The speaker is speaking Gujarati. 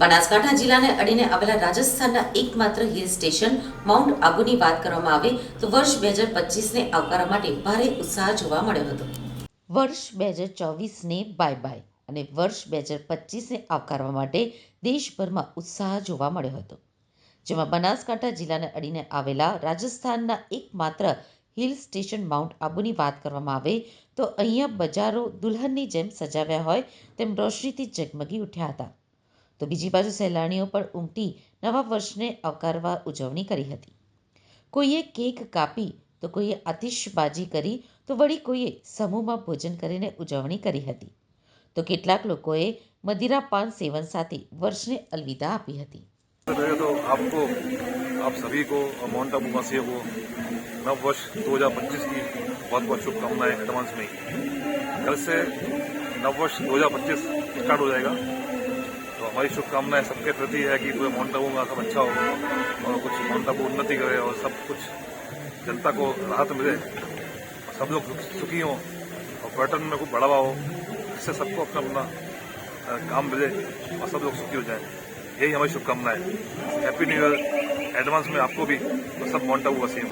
બનાસકાંઠા જિલ્લાને અડીને આવેલા રાજસ્થાનના એકમાત્ર હિલ સ્ટેશન માઉન્ટ આબુની વાત કરવામાં આવે તો વર્ષ બે હજાર પચીસને આવકારવા માટે ભારે ઉત્સાહ જોવા મળ્યો હતો. વર્ષ બે હજાર ચોવીસને બાય બાય અને વર્ષ બે હજાર પચીસને આવકારવા માટે દેશભરમાં ઉત્સાહ જોવા મળ્યો હતો. જેમાં બનાસકાંઠા જિલ્લાને અડીને આવેલા રાજસ્થાનના એકમાત્ર હિલ સ્ટેશન માઉન્ટ આબુની વાત કરવામાં આવે તો અહીંયા બજારો દુલ્હનની જેમ સજાવ્યા હોય તેમ રોશનીથી ઝગમગી ઉઠ્યા હતા. તો બીજી બાજુ સહેલાણીઓ પણ ઉમટી નવા વર્ષને આવકારવા ઉજવણી કરી હતી કોઈએ કેક કાપી તો કોઈએ આતિશબાજી કરી તો વળી કોઈએ સમૂહમાં ભોજન કરીને ઉજવણી કરી હતી તો કેટલાક લોકોએ મદિરા પાન સેવન સાથે વર્ષને અલવિદા આપી હતી पहले तो आपको आप सभी को और माउंट आबू वासियों को नव वर्ष 2025 की बहुत बहुत शुभकामनाएं एडवांस में कल से नव वर्ष 2025 स्टार्ट हो जाएगा तो हमारी शुभकामनाएँ सबके प्रति है कि पूरे माउंट आबू में सब अच्छा हो और कुछ माउंट आबू उन्नति करे और सब कुछ जनता को राहत मिले। सब लोग सुखी हों और पर्यटन में खूब बढ़ावा हो, इससे सबको अपना अपना काम मिले और सब लोग सुखी हो जाए। यही हमारी शुभकामनाएँ। हैप्पी न्यू ईयर एडवांस में आपको भी और सब माउंट आबू वसीम